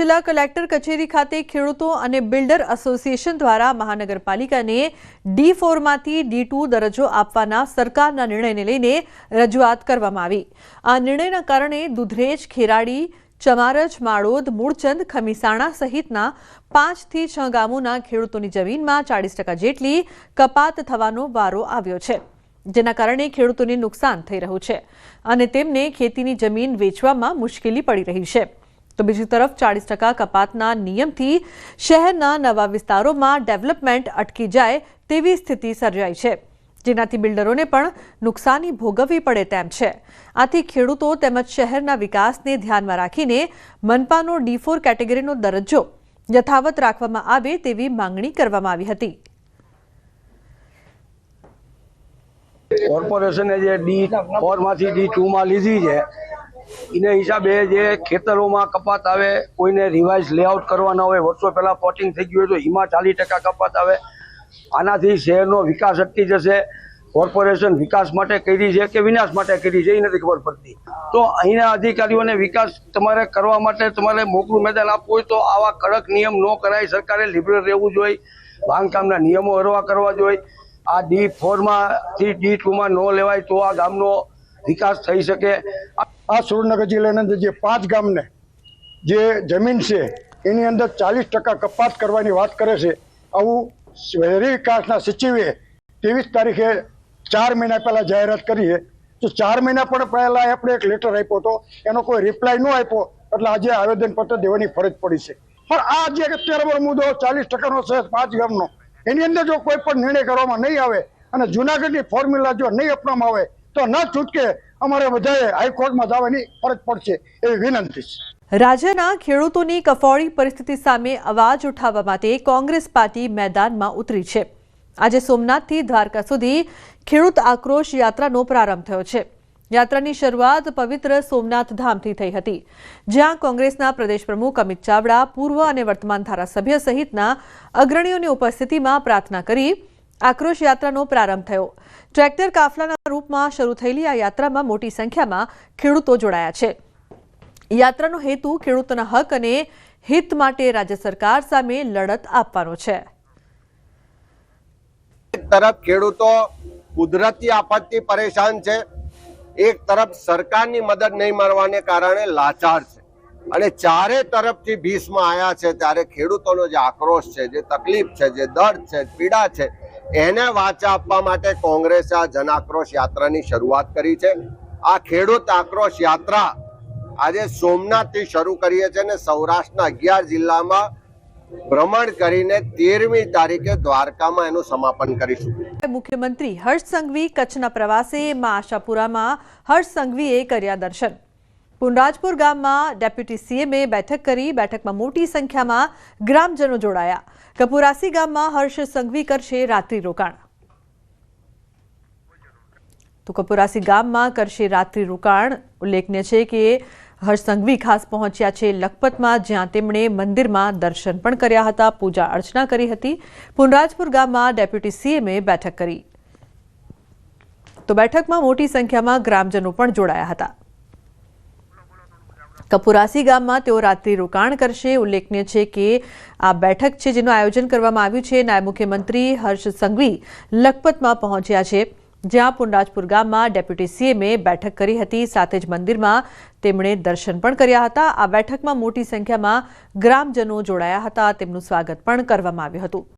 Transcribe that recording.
જિલ્લા કલેક્ટર કચેરી ખાતે ખેડૂતો અને બિલ્ડર એસોસિએશન દ્વારા મહાનગરપાલિકાને ડી ફોરમાંથી ડી ટુ દરજ્જો આપવાના સરકારના નિર્ણયને લઈને રજૂઆત કરવામાં આવી. આ નિર્ણયના કારણે દુધરેજ, ખેરાડી, ચમારજ, માળોદ, મૂળચંદ, ખમીસાણા સહિતના પાંચથી છ ગામોના ખેડૂતોની જમીનમાં ચાળીસ ટકા જેટલી કપાત થવાનો વારો આવ્યો છે, જેના કારણે ખેડૂતોને નુકસાન થઈ રહ્યું છે અને તેમને ખેતીની જમીન વેચવામાં મુશ્કેલી પડી રહી છે. તો બીજી તરફ ચાળીસ ટકા કપાતના નિયમથી શહેરના નવા વિસ્તારોમાં ડેવલપમેન્ટ અટકી જાય તેવી સ્થિતિ સર્જાઈ છે. જેનાથી બિલ્ડરોને પણ નુકસાની ભોગવવી પડે તેમ છે. આથી ખેડૂતો તેમજ શહેરના વિકાસને ધ્યાનમાં રાખીને મનપાનો ડી ફોર કેટેગરીનો દરજ્જો યથાવત રાખવામાં આવે તેવી માંગણી કરવામાં આવી હતી. કોર્પોરેશને જે ડી ફોરમાંથી ડી ટુમાં લીધી છે એને હિસાબે જે ખેતરોમાં કપાત આવે, કોઈને રિવાઇઝ લેઆઉટ કરવાના હોય, વર્ષો પહેલાં પોટિંગ થઈ ગયું હોય તો એમાં ચાલીસ ટકા કપાત આવે. આનાથી શહેરનો વિકાસ અટકી જશે. કોર્પોરેશન વિકાસ માટે કરી છે કે વિનાશ માટે કરી છે, એ નથી ખબર પડતી. તો અહીંના અધિકારીઓને વિકાસ તમારે કરવા માટે તમારે મોકળું મેદાન આપવું હોય તો આવા કડક નિયમ ન કરાય. સરકારે લિબરલ રહેવું જોઈએ. બાંધકામના નિયમો હરવા કરવા જોઈએ. આ ડી ફોરમાંથી ડી ટુમાં ન લેવાય તો આ ગામનો વિકાસ થઈ શકે. આ સુરેન્દ્રનગર જિલ્લાની અંદર જે પાંચ ગામને જે જમીન છે, એની અંદર ચાલીસ ટકા કપાત કરવાની વાત કરે છે. આવું શહેરી વિકાસના સચિવે ત્રેવીસ તારીખે ચાર મહિના પહેલા જાહેરાત કરી છે. તો ચાર મહિના પણ પહેલા આપણે એક લેટર આપ્યો હતો. એનો કોઈ રિપ્લાય ન આપ્યો. એટલે આજે આવેદનપત્ર દેવાની ફરજ પડી છે. પણ આ જે અત્યારે મુદ્દો ચાલીસ ટકાનો છે, પાંચ ગામનો, એની અંદર જો કોઈ પણ નિર્ણય કરવામાં નહીં આવે અને જુનાગઢની ફોર્મ્યુલા જો નહીં અપનાવવામાં આવે તો ન છૂટકે અમારે બધાએ હાઈકોર્ટમાં જવાની ફરજ પડશે એવી વિનંતી છે. રાજ્યના ખેડૂતોની કફોડી પરિસ્થિતિ સામે અવાજ ઉઠાવવા માટે કોંગ્રેસ પાર્ટી મેદાનમાં ઉતરી છે. આજે સોમનાથથી દ્વારકા સુધી ખેડૂત આક્રોશ યાત્રાનો પ્રારંભ થયો છે. યાત્રાની શરૂઆત પવિત્ર સોમનાથ ધામથી થઈ હતી, જ્યાં કોંગ્રેસના પ્રદેશ પ્રમુખ અમિત ચાવડા, પૂર્વ અને વર્તમાન ધારાસભ્ય સહિતના અગ્રણીઓની ઉપસ્થિતિમાં પ્રાર્થના કરી આક્રોશ યાત્રાનો પ્રારંભ થયો. ટ્રેક્ટર કાફલાના રૂપમાં શરૂ થયેલી આ યાત્રામાં મોટી સંખ્યામાં ખેડૂતો જોડાયા છે. યાત્રાનો હેતુ ખેડૂતોના હક અને હિત માટે રાજ્ય સરકાર સામે લડત આપવાનો છે. એક તરફ ખેડૂતો કુદરતી આપત્તિ પરેશાન છે, એક તરફ સરકારની મદદ નહીં મળવાને કારણે લાચાર છે. અને ચારે તરફથી ભીષ્મ આવ્યા છે ત્યારે ખેડૂતોનો જે આક્રોશ છે, જે તકલીફ છે, જે દર્દ છે, પીડા છે એને વાચા આપવા માટે કોંગ્રેસે આ જનાક્રોશ યાત્રાની શરૂઆત કરી છે. આ ખેડૂત આક્રોશ યાત્રા આજે સોમનાથથી શરૂ કરીએ છીએ અને સૌરાષ્ટ્રના અગિયાર જિલ્લામાં ભ્રમણ કરીને તેરમી તારીખે દ્વારકામાં એનું સમાપન કરીશું. મુખ્યમંત્રી હર્ષ સંઘવી કચ્છના પ્રવાસે માં આશાપુરામાં હર્ષ સંઘવીએ કર્યા દર્શન. પુનરાજપુર ગામમાં ડેપ્યુટી સીએમએ બેઠક કરી. બેઠકમાં મોટી સંખ્યામાં ગ્રામજનો જોડાયા. કપુરાસી ગામમાં હર્ષ સંઘવી કરશે રાત્રિ રોકાણ. તો કપુરાસી ગામમાં કરશે રાત્રિ રોકાણ. ઉલ્લેખનીય છે કે હર્ષ સંઘવી ખાસ પહોંચ્યા છે લખપતમાં, જ્યાં તેમણે મંદિરમાં દર્શન પણ કર્યા હતા, પૂજા અર્ચના કરી હતી. પુનરાજપુર ગામમાં ડેપ્યુટી સીએમએ બેઠક કરી. તો બેઠકમાં મોટી સંખ્યામાં ગ્રામજનો પણ જોડાયા હતા. કપુરાસી ગામમાં તેઓ રાત્રિ રોકાણ કરશે. ઉલ્લેખનીય છે કે આ બેઠક છે જેનું આયોજન કરવામાં આવ્યું છે. નાયબ મુખ્યમંત્રી હર્ષ સંઘવી લખપતમાં પહોંચ્યા છે. જ્યાં પુનરાજપુર ગામમાં ડેપ્યુટી સીએમએ બેઠક કરી હતી. સાથે જ મંદિરમાં તેમણે દર્શન પણ કર્યા હતા. આ બેઠકમાં મોટી સંખ્યામાં ગ્રામજનો જોડાયા હતા. તેમનું સ્વાગત પણ કરવામાં આવ્યું હતું.